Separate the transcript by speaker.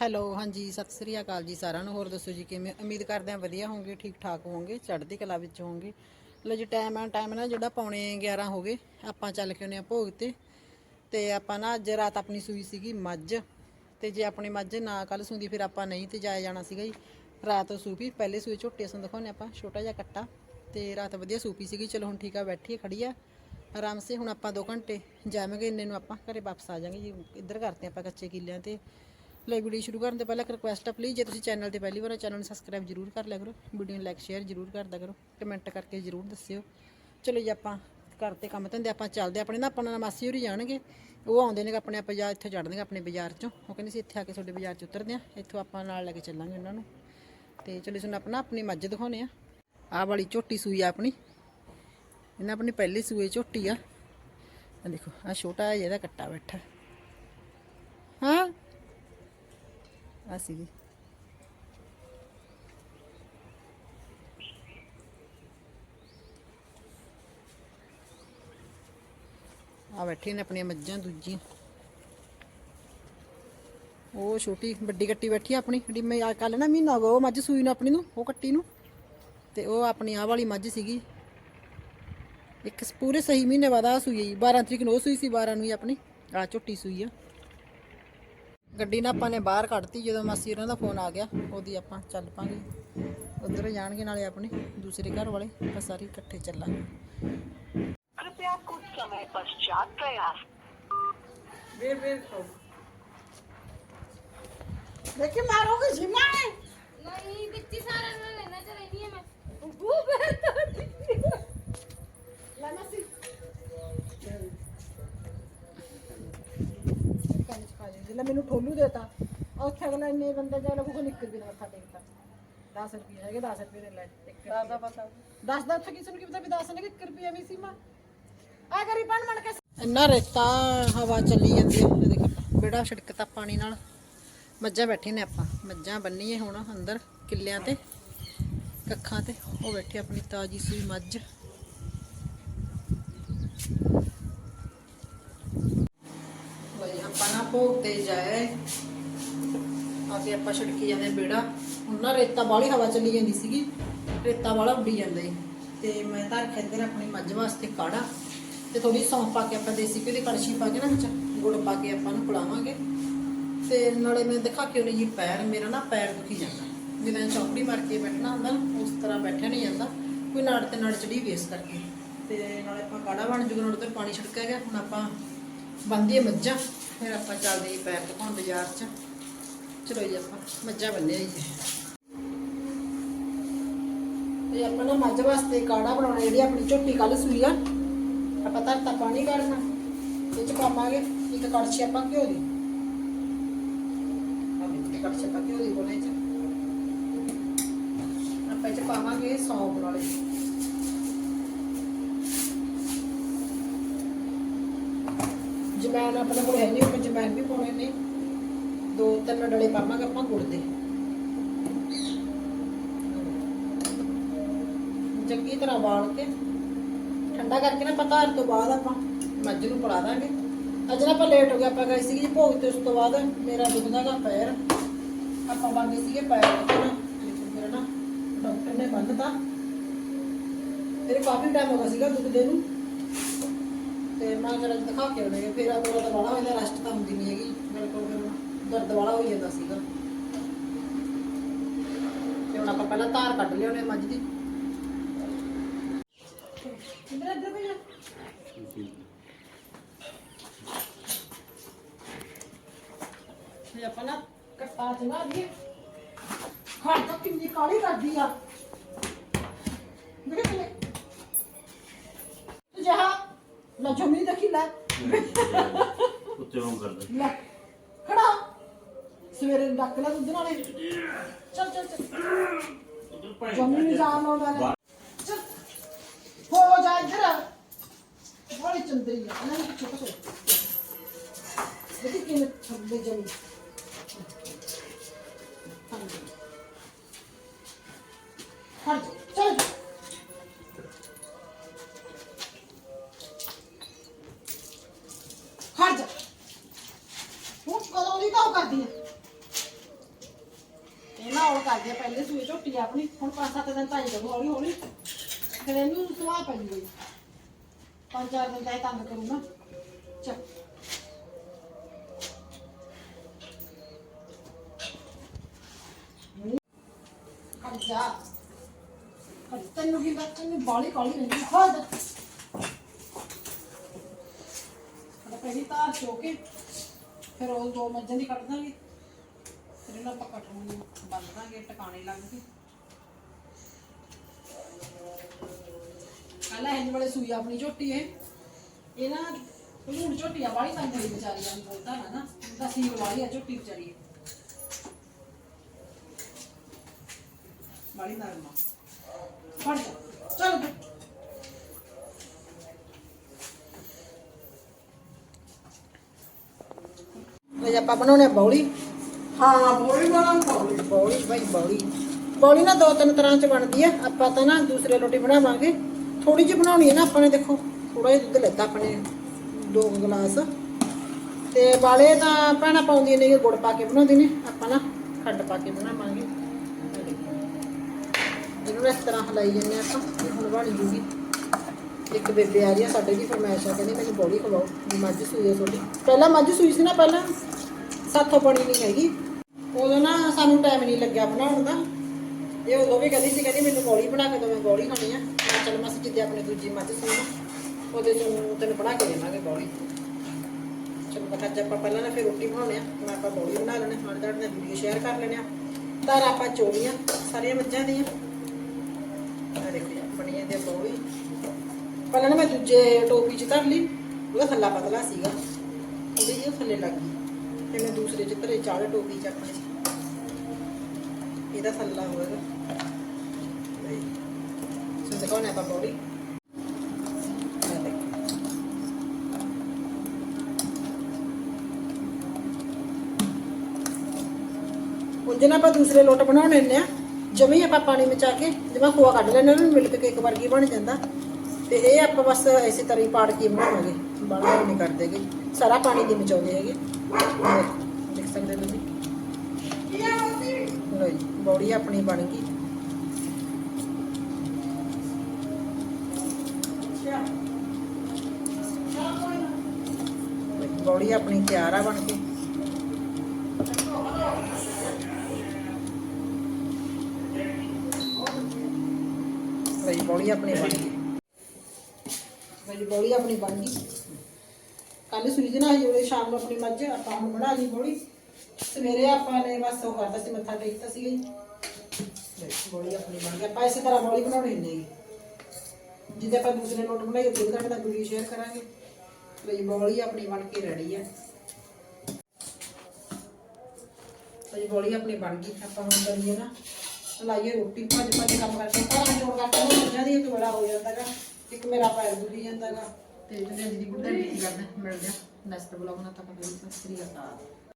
Speaker 1: Hello ਹਾਂਜੀ ਸਤਿ ਸ੍ਰੀ ਅਕਾਲ ਜੀ ਸਾਰਿਆਂ ਨੂੰ। ਹੋਰ ਦੱਸੋ ਜੀ ਕਿਵੇਂ? ਉਮੀਦ ਕਰਦੇ ਹਾਂ ਵਧੀਆ ਹੋਵੋਗੇ ਠੀਕ ਠਾਕ ਹੋਵੋਗੇ ਚੜ੍ਹਦੀ ਕਲਾ ਵਿੱਚ ਹੋਵੋਗੇ। ਲੋ ਜੀ ਟਾਈਮ ਆ ਟਾਈਮ ਨਾ ਜਿਹੜਾ ਪੌਣੇ 11 ਹੋ ਗਏ ਆਪਾਂ ਚੱਲ ਕੇ ਆਉਂਦੇ ਆ ਭੋਗ ਤੇ। ਤੇ ਆਪਾਂ ਨਾ ਅੱਜ ਰਾਤ ਆਪਣੀ ਸੂਈ ਸੀਗੀ ਮੱਝ। ਤੇ ਜੇ ਆਪਣੀ ਮੱਝ ਨਾ ਕੱਲ ਸੂੰਦੀ ਫਿਰ ਆਪਾਂ ਨਹੀਂ ਤੇ ਜਾਇਆ ਜਾਣਾ ਸੀਗਾ ਜੀ। ਰਾਤ ਸੂਪੀ ਪਹਿਲੇ ਸੂਈ ਝੋਟੇ ਸਾਨੂੰ ਦਿਖਾਉਂਦੇ ਆਪਾਂ ਛੋਟਾ ਜਿਹਾ ਕੱਟਾ। ਤੇ ਰਾਤ ਵਧੀਆ ਸੂਪੀ ਸੀਗੀ ਚਲੋ ਹੁਣ ਠੀਕ ਆ ਬੈਠੀ ਆ, ਖੜੀ ਆ। ਆਰਾਮ ਸੇ ਹੁਣ ਆਪਾਂ 2 ਘੰਟੇ ਜਾਵਾਂਗੇ ਇੰਨੇ ਨੂੰ ਆਪਾਂ ਘਰੇ ਵਾਪਸ ਆ ਜਾਵਾਂਗੇ ਜੀ। ਇੱਧਰ ਕਰਦੇ ਆਪਾਂ ਕੱਚੇ ਕਿੱਲਿਆਂ ਤੇ। ਲੈ ਵੀਡੀਓ ਸ਼ੁਰੂ ਕਰਨ ਤੋਂ ਪਹਿਲਾਂ ਇੱਕ ਰਿਕੁਐਸਟ ਆ ਪਲੀਜ਼ ਜੇ ਤੁਸੀਂ ਚੈਨਲ ਤੇ ਪਹਿਲੀ ਵਾਰ ਚੈਨਲ ਨੂੰ ਸਬਸਕ੍ਰਾਈਬ ਜ਼ਰੂਰ ਕਰ ਲਿਆ ਕਰੋ। ਵੀਡੀਓ ਨੂੰ ਲਾਈਕ ਸ਼ੇਅਰ ਜ਼ਰੂਰ ਕਰਦਾ ਕਰੋ। ਕਮੈਂਟ ਕਰਕੇ ਜ਼ਰੂਰ ਦੱਸਿਓ। ਚਲੋ ਜੀ, ਆਪਾਂ ਘਰ 'ਤੇ ਕੰਮ ਧੰਦੇ, ਆਪਾਂ ਚੱਲਦੇ ਆਪਣੇ ਨਾ ਆਪਣਾ ਮਾਸੀ ਹੋਰੀ ਜਾਣਗੇ। ਉਹ ਆਉਂਦੇ ਨੇ, ਆਪਣੇ ਬਾਜ਼ਾਰ, ਇੱਥੇ ਚੜ੍ਹਦੇ ਆਪਣੇ ਬਾਜ਼ਾਰ ਚੋਂ। ਉਹ ਕਹਿੰਦੇ ਸੀ, ਇੱਥੇ ਆ ਕੇ ਤੁਹਾਡੇ ਬਾਜ਼ਾਰ ਚ ਉਤਰਦੇ ਆ ਇੱਥੋਂ ਆਪਾਂ ਨਾਲ ਲੈ ਕੇ ਚੱਲਾਂਗੇ ਉਹਨਾਂ ਨੂੰ। ਤੇ ਚਲੋ ਤੁਹਾਨੂੰ ਆਪਣਾ ਆਪਣੀ ਮੱਝ ਦਿਖਾਉਨੇ ਆ ਆਹ ਵਾਲੀ ਝੋਟੀ ਸੂਈ ਆ ਆਪਣੀ। ਇਹਨਾਂ ਆਪਣੀ ਪਹਿਲੀ ਸੂਏ ਝੋਟੀ ਆ। ਆ ਦੇਖੋ ਆ ਛੋਟਾ ਜਿਹਾ ਇਹਦਾ ਕੱਟਾ ਬੈਠਾ ਹਾਂ ਆ ਸੀਗੀ ਆ ਬੈਠੀ ਨੇ ਆਪਣੀਆਂ ਮੱਝਾਂ ਦੂਜੀਆਂ। ਉਹ ਛੋਟੀ ਵੱਡੀ ਕੱਟੀ ਬੈਠੀ ਆ ਆਪਣੀ, ਜਿਹੜੀ ਮੈਂ ਕੱਲ ਨਾ ਮਹੀਨਾ ਹੋ ਗਿਆ, ਉਹ ਮੱਝ ਸੂਈ ਨੂੰ ਆਪਣੀ ਨੂੰ, ਉਹ ਕੱਟੀ ਨੂੰ। ਤੇ ਉਹ ਆਪਣੀ ਆਹ ਵਾਲੀ ਮੱਝ ਸੀਗੀ। ਇੱਕ ਪੂਰੇ ਸਹੀ ਮਹੀਨੇ ਬਾਅਦ ਆ ਸੂਈ ਹੈ 12 ਤਰੀਕ ਨੂੰ ਉਹ ਸੂਈ ਸੀ 12 ਨੂੰ ਹੀ ਆਪਣੀ ਆ ਝੋਟੀ ਸੂਈ ਆ। ਗੱਡੀ ਨਾ ਆਪਾਂ ਨੇ ਬਾਹਰ ਕੱਢਤੀ ਜਦੋਂ ਮਾਸੀ ਉਹਨਾਂ ਦਾ ਫੋਨ ਆ ਗਿਆ ਉਹਦੀ ਆਪਾਂ ਚੱਲ ਪਾਂਗੇ ਉਧਰ ਜਾਣਗੇ ਨਾਲੇ ਆਪਣੇ ਦੂਸਰੇ ਘਰ ਵਾਲੇ ਆਪਾਂ ਸਾਰੇ ਇਕੱਠੇ ਚੱਲਾਂਗੇ
Speaker 2: कृपया कुछ समय पश्चात प्रयास
Speaker 1: ਵੇਰ ਵੇਰ ਖਾਓ ਦੇਖੀ ਮਾਰੋਗੇ ਜਿਮਾ ਨੇ
Speaker 3: ਨਹੀਂ ਵਿੱਚ
Speaker 1: ਮੈਨੂੰ ਠੋਲੂ ਦੇਤਾ। ਉੱਥੇ ਅਗਲਾ ਇੰਨੇ ਬੰਦੇ ਜਾ ਲੱਗੂਗਾ ਨਿਕਲ ਵੀ ਨਾ ਮੱਥਾ ਟੇਕਦਾ 10 ਰੁਪਏ ਹੈਗੇ 10 ਰੁਪਏ ਦੇ ਲੈ ਦਾਦਾ ਪਤਾ। 10 ਦਾ ਉੱਥੇ ਕਿਸੇ ਨੂੰ ਕੀ ਪਤਾ ਵੀ 10 ਨੇ ਕਿ 1 ਰੁਪਿਆ ਵੀ ਸੀਮਾ ਆ ਕਰੀ ਬਣ ਬਣ ਕੇ। ਇੰਨਾ ਰੇਤਾ ਹਵਾ ਚੱਲੀ ਜਾਂਦੀ ਹੈ ਦੇਖ ਬੇੜਾ ਛਿੜਕਤਾ ਪਾਣੀ ਨਾਲ। ਮੱਝਾਂ ਬੈਠੇ ਨੇ ਆਪਾਂ ਮੱਝਾਂ ਬੰਨੀਏ ਹੁਣ ਅੰਦਰ ਕਿੱਲਿਆਂ ਤੇ ਕੱਖਾਂ ਤੇ। ਉਹ ਬੈਠੀ ਆਪਣੀ ਤਾਜੀ ਸੂਈ ਮੱਝ। ਭੋਗ ਤੇ ਜਾਏ। ਆ ਆਪਾਂ ਛਿੜਕੀ ਜਾਂਦੇ ਬੇੜਾ। ਹੁਣ ਨਾ ਰੇਤਾ ਬਾਹਲੀ ਹਵਾ ਚੱਲੀ ਜਾਂਦੀ ਸੀਗੀ। ਰੇਤਾ ਵਾਲਾ ਉੱਡੀ ਜਾਂਦਾ ਈ। ਤੇ ਮੈਂ ਤਾਂ ਖੇਦਰ ਆਪਣੀ ਮੱਝ ਵਾਸਤੇ ਕਾੜਾ। ਤੇ ਥੋੜੀ ਸੌਂਫ ਪਾ ਕੇ ਆਪਾਂ ਦੇਸੀ ਘੀ ਦੀ ਕੜਛੀ ਪਾ ਕੇ ਨਾ ਵਿੱਚ ਗੁੜ ਪਾ ਕੇ ਆਪਾਂ ਨੂੰ ਪਿਲਾਵਾਂਗੇ। ਤੇ ਨਾਲੇ ਮੈਂ ਦਿਖਾ ਕੇ ਉਹਨੇ ਜੀ ਪੈਰ, ਮੇਰਾ ਨਾ ਪੈਰ ਦੁਖੀ ਜਾਂਦਾ। ਜਿਵੇਂ ਚੌਕੜੀ ਮਾਰ ਕੇ ਬੈਠਣਾ ਹੁੰਦਾ ਨਾ ਉਸ ਤਰ੍ਹਾਂ ਬੈਠਿਆ ਨਹੀਂ ਜਾਂਦਾ। ਕੋਈ ਨਾੜ ਤੇ ਨਾੜ ਚੜੀ ਵੇਸ ਕਰਕੇ। ਤੇ ਨਾਲੇ ਆਪਾਂ ਕਾੜਾ ਬਣ ਜੂਗਾ, ਨਾਲੇ ਤੇ ਪਾਣੀ ਛਿੜਕਿਆ ਗਿਆ। ਹੁਣ ਆਪਾਂ ਬੰਦੀਏ ਮੱਝਾਂ। ਫਿਰ ਆਪਾਂ ਚੱਲਦੇ ਜੀ ਪੈਰ ਦਿਖਾਉਣ ਬਾਜ਼ਾਰ 'ਚ। ਚਲੋ ਜੀ ਆਪਾਂ ਮੱਝਾਂ ਬੰਨੇ ਜੀ ਤੇ ਆਪਾਂ ਨਾ ਮੱਝ ਵਾਸਤੇ ਕਾੜਾ ਬਣਾਉਣਾ, ਜਿਹੜੀ ਆਪਣੀ ਝੋਟੀ ਕੱਲ ਸੂਈ ਆ। ਆਪਾਂ ਧਰਤਾ ਪਾਣੀ ਕੱਢਣਾ ਇਹ ਚ ਪਾਵਾਂਗੇ ਇੱਕ ਕੜਛੀ ਆਪਾਂ ਘਿਓ ਦੀ। ਆ ਕੜਛੀ ਆਪਾਂ ਘਿਓ ਦੀ ਕੋਲੇ ਚ। ਆਪਾਂ ਇਹ ਚ ਪਾਵਾਂਗੇ ਸੌਂਫ ਨਾਲੇ। ਜਮੈਨ ਆਪਣੇ ਕੋਲ ਹੈ ਨਹੀਂ, ਉਹ ਜਮੈਨ ਵੀ ਪਾਉਣੇ ਨੇ। ਦੋ ਤਿੰਨ ਡਲੇ ਪਾਵਾਂਗੇ ਆਪਾਂ ਗੁੜ ਦੇ। ਚੰਗੀ ਤਰ੍ਹਾਂ ਵਾਲ ਕੇ, ਠੰਡਾ ਕਰਕੇ ਨਾ ਪਤਾ ਤੋਂ ਬਾਅਦ ਆਪਾਂ ਮੱਝ ਨੂੰ ਪੜਾ ਦਾਂਗੇ। ਅੱਜ ਨਾ ਆਪਾਂ ਲੇਟ ਹੋ ਗਏ, ਆਪਾਂ ਗਏ ਸੀਗੇ ਭੋਗ ਤੇ, ਉਸ ਤੋਂ ਬਾਅਦ ਮੇਰਾ ਦੁਖਦਾਗਾ ਪੈਰ ਆਪਾਂ ਬੰਦੇ ਸੀਗੇ ਪੈਰ ਤੇ ਨਾ, ਲੇਕਿਨ ਮੇਰਾ ਨਾ ਡਾਕਟਰ ਨੇ ਬੰਨਤਾ ਮੇਰੇ ਕਾਫੀ ਟਾਈਮ ਹੋ ਗਿਆ ਸੀਗਾ ਦੁਖਦੇ ਨੂੰ। ਤੇ ਮੈਂ ਜਰਾ ਦਿਖਾ ਕੇ ਆਉਣੇ ਫਿਰ ਆ ਮੇਰਾ ਤਾਂ ਬੜਾ ਹੋਇਆ ਰੈਸਟ ਤਾਂ ਹੁੰਦੀ ਨਹੀਂ ਹੈਗੀ। ਮੇਰੇ ਕੋਲ ਫਿਰ ਦਰਦ ਵਾਲਾ ਹੋ ਜਾਂਦਾ ਸੀਗਾ। ਤੇ ਹੁਣ ਆਪਾਂ ਪਹਿਲਾਂ ਧਾਰ ਕੱਢ ਲਿਆਉਣੇ ਮੱਝ ਦੀ। ਇੱਧਰ ਇੱਧਰ ਭਈਆ? ਤੇ ਆਪਾਂ ਨਾ ਕੱਟਾ ਚੰਗਾ ਦੀ ਖੜ ਤਾਂ ਕਿੰਨੀ ਕਾਲੀ ਕਰਦੀ ਆ। ਦੇਖ ਲੈ ਤੂੰ ਜਾ ਲੈ ਜਮੀ ਦੇਖੀ ਲੈ।
Speaker 4: ਉੱਤੇ ਹੋਂ ਕਰਦਾ
Speaker 1: ਲੈ। ਖੜਾ। ਸਵੇਰੇ ਡੱਕ ਲੈ ਦੁੱਧ ਨਾਲੇ। ਚੱਲ ਚੱਲ ਚੱਲ। ਜਮੀ ਜਾਮ ਆਉਂਦਾ ਲੈ। ਚੱਲ। ਹੋ ਜਾ ਇੱਧਰ। ਬੜੀ ਚੰਦਰੀ ਆ। ਨੂੰ ਚੁੱਪ ਸੋ ਦੇਖੀ ਕਿਵੇਂ ਛੱਡੇ ਜਮੀ। ਚੱਲ ਜਾ। ਕਰਦੇ ਆ, ਪਹਿਲੇ ਸੂਈ ਝੋਟੀ ਆਪਣੀ ਹੁਣ ਪੰਜ ਸੱਤ ਦਿਨ ਤਾਂ ਹੀ ਕਰੂ ਹੌਲੀ ਹੌਲੀ। ਫਿਰ ਇਹਨੂੰ ਸੁਆਹ ਪੈ ਜੂਗੀ। ਪੰਜ ਚਾਰ ਦਿਨ ਤਾਂ ਇਹ ਤੰਗ ਕਰੂ ਨਾ ਚੱਲ ਜਾ। ਤੈਨੂੰ ਕੀ ਬੱਚੇ ਨੂੰ ਬਾਲੀ ਕਾਲੀ ਨਹੀਂ ਖੋਦ ਪਹਿਲੀ ਤਾਰ ਚੋ ਕੇ ਫਿਰ ਉਹ ਦੋ ਮੱਝਾਂ ਦੀ ਕੱਢ ਦਾਂਗੇ। ਫਿਰ ਇਹਨਾਂ ਆਪਾਂ ਕਟਰੂ ਨੂੰ ਬੰਨ ਦਾਂਗੇ ਟਿਕਾਣੇ ਲੱਗ ਕੇ। ਕੱਲਾ ਇੰਜ ਵਾਲੇ ਸੂਈ ਆਪਣੀ ਝੋਟੀ ਹੈ ਇਹ ਨਾ ਹੁਣ ਝੋਟੀ ਵਾਲੀ ਤਾਂ ਹੋਈ ਵਿਚਾਰੀ ਆ ਬੋਲਦਾ ਨਾ ਨਾ, ਤਾਂ ਸੀਲ ਵਾਲੀ ਆ ਝੋਟੀ ਵਿਚਾਰੀ। ਵਾਲੀ ਨਰਮ ਫੜ ਜਾ, ਚੱਲ ਲੈ ਆਪਾਂ ਬਣਾਉਣੇ ਆ ਬੌਲੀ।
Speaker 5: ਹਾਂ, ਬੋਲੀ ਬਣਾ ਬੋਲੀ
Speaker 1: ਬੌਲੀ ਭਾਈ ਬੌਲੀ। ਬੌਲੀ ਨਾ ਦੋ ਤਿੰਨ ਤਰ੍ਹਾਂ ਚ ਬਣਦੀ ਆ। ਆਪਾਂ ਤਾਂ ਨਾ ਦੂਸਰੇ ਰੋਟੀ ਬਣਾਵਾਂਗੇ। ਥੋੜੀ ਜਿਹੀ ਬਣਾਉਣੀ ਹੈ ਨਾ ਆਪਾਂ ਨੇ, ਦੇਖੋ ਥੋੜਾ ਜਿਹਾ ਦੁੱਧ ਲੈਤਾ ਆਪਣੇ ਦੋ ਕੁ ਗਲਾਸ। ਤੇ ਵਾਲੇ ਤਾਂ ਭੈਣਾਂ ਪਾਉਂਦੀਆਂ ਨੇ, ਗੁੜ ਪਾ ਕੇ ਬਣਾਉਂਦੇ ਨੇ। ਆਪਾਂ ਨਾ ਖੰਡ ਪਾ ਕੇ ਬਣਾਵਾਂਗੇ। ਇਹਨੂੰ ਇਸ ਤਰ੍ਹਾਂ ਹਲਾਈ ਜਾਂਦੇ ਆ ਆਪਾਂ। ਹੁਣ ਬਣ ਜੂਗੀ। ਇੱਕ ਬੇਬੇ ਆ ਰਹੀ ਆ, ਸਾਡੇ ਦੀ ਫਰਮਾਇਸ਼ ਆ, ਕਹਿੰਦੀ ਮੈਨੂੰ ਬੌਲੀ ਖਵਾਓ। ਵੀ ਮੱਝ ਸੂਈ ਆ ਤੁਹਾਡੀ। ਪਹਿਲਾਂ ਮੱਝ ਸੂਈ ਸੀ ਨਾ, ਪਹਿਲਾਂ। ਸਾਥੋਂ ਬਣੀ ਨਹੀਂ ਹੈਗੀ। ਉਦੋਂ ਨਾ ਸਾਨੂੰ ਟਾਈਮ ਨਹੀਂ ਲੱਗਿਆ ਬਣਾਉਣ ਦਾ। ਇਹ ਉਦੋਂ ਵੀ ਕਹਿੰਦੀ ਸੀ, ਕਹਿੰਦੀ ਮੈਨੂੰ ਗੋਲੀ ਬਣਾ ਕੇ ਦਿਓ ਮੈਂ ਗੋਲੀ ਖਾਣੀ ਆ। ਮੈਂ ਕਿਹਾ ਮਸ ਜਿੱਦੇ ਆਪਣੀ ਦੂਜੀ ਮੱਝ ਸੂਈ ਨਾ, ਉਹਦੇ ਚ ਤੈਨੂੰ ਬਣਾ ਕੇ ਦੇਵਾਂਗੇ ਗੋਲੀ। ਚਲੋ ਮੈਂ ਕਿਹਾ ਅੱਜ ਆਪਾਂ ਪਹਿਲਾਂ ਨਾ ਫਿਰ ਰੋਟੀ ਬਣਾਉਣੇ ਆ ਮੈਂ ਆਪਾਂ ਗੋਲੀ ਬਣਾ ਲੈਣੇ ਨਾਲ ਤੁਹਾਡੇ ਨਾਲ ਵੀਡੀਓ ਸ਼ੇਅਰ ਕਰ ਲੈਣੇ ਆ ਤਾਂ ਆਪਾਂ ਚੋਲੀਆਂ ਸਾਰੀਆਂ ਮੱਝਾਂ ਦੀਆਂ। ਆ ਦੇਖੋ ਬਣੀਆਂ ਦੇ ਗੋਲੀ ਪਹਿਲਾਂ ਨਾ ਮੈਂ ਦੂਜੇ ਟੋਪੀ ਚ ਧਰ ਲਈ, ਉਹਦਾ ਥੱਲਾ ਪਤਲਾ ਸੀਗਾ। ਉਹਦੇ ਜੀ ਥੱਲੇ ਲੱਗ ਗਈ। ਤੇ ਮੈਂ ਦੂਸਰੇ ਚ ਧਰੇ ਚਾੜ ਟੋਪੀ ਚ ਆਪਣੇ ਇਹਦਾ ਥੱਲਾ ਹੋਵੇਗਾ ਸੋ ਦੇਖੋ ਆਪਾਂ ਬੋਡੀ ਹੁਣ ਜਿਹਨਾਂ ਆਪਾਂ ਦੂਸਰੇ ਲੋਟ ਬਣਾਉਣੇ ਨੇ ਆ, ਜਮੀ ਆਪਾਂ ਪਾਣੀ ਮਚਾ ਕੇ ਜਿਵੇਂ ਖੋਆ ਕੱਢ ਲੈਣੇ ਉਹਨੂੰ ਮਿਲਕ ਕੇਕ ਵਰਗੀ ਬਣ ਜਾਂਦਾ। ਤੇ ਇਹ ਆਪਾਂ ਬਸ ਇਸੇ ਤਰ੍ਹਾਂ ਹੀ ਪਾੜ ਕੇ ਬਣਾਵਾਂਗੇ। ਬਾਹਰ ਨਹੀਂ ਕਰਦੇਗੇ ਸਾਰਾ ਪਾਣੀ ਨਹੀਂ ਮਚਾਉਂਦੇ ਹੈਗੇ। ਦੇਖੋ, ਦੇਖ ਸਕਦੇ ਹੋ ਤੁਸੀਂ। ਲੋ ਜੀ ਬੌੜੀ ਆਪਣੀ ਬਣ ਗਈ। ਬੌੜੀ ਆਪਣੀ ਤਿਆਰ ਆ ਬਣ ਕੇ। ਬਈ ਬੌੜੀ ਆਪਣੀ ਬਣ ਗਈ। ਬਈ ਬੌੜੀ ਆਪਣੀ ਬਣ ਗਈ। ਕੱਲ ਸੂਈ ਜਨਾ ਜਿਹੜੇ ਸ਼ਾਮ ਨੂੰ ਆਪਣੀ ਮੱਝ, ਆਪਾਂ ਹੁਣ ਬਣਾ ਲਈ ਬੌੜੀ ਸਵੇਰੇ ਆਪਾਂ ਨੇ ਬਸ ਉਹ ਕਰਦਾ ਸੀ, ਮੱਥਾ ਟੇਕਤਾ ਸੀਗਾ ਜੀ ਬੌੜੀ ਆਪਣੀ ਬਣ ਗਈ। ਆਪਾਂ ਇਸੇ ਤਰ੍ਹਾਂ ਬੌੜੀ ਬਣਾਉਣੀ ਹੁੰਦੀ ਹੈ। ਜਿੱਦੇ ਆਪਾਂ ਦੂਸਰੇ ਨੋਟ ਬਣਾਈ ਉਹਦੇ ਤੁਹਾਡੇ ਨਾਲ ਵੀਡੀਓ ਸ਼ੇਅਰ ਕਰਾਂਗੇ। ਬਈ ਬੌੜੀ ਆਪਣੀ ਬਣ ਕੇ ਰੈਡੀ ਹੈ ਬਈ ਬੌੜੀ ਆਪਣੀ ਬਣ ਗਈ। ਆਪਾਂ ਹੁਣ ਕਰੀਏ ਨਾ, ਲਾਈਏ ਰੋਟੀ। ਭੱਜ ਭੱਜ ਕੰਮ ਕਰਕੇ। ਘਰਾਂ ਜੋੜ ਕਰਕੇ ਮੱਝਾਂ ਦੀ ਤੋੜਾ ਹੋ ਜਾਂਦਾਗਾ। ਇੱਕ ਮੇਰਾ ਪੈਰ ਦੁਖੀ ਜਾਂਦਾਗਾ। ਤੇ ਜਿਹਦੇ ਅੱਜ ਦੀ ਗੁੱਡਾ ਕਰਦਾ ਮਿਲ ਜਾ ਨੈਕਸਟ ਬਲੌਗ ਨਾਲ ਤੱਕ ਸਤਿ ਸ੍ਰੀ ਅਕਾਲ।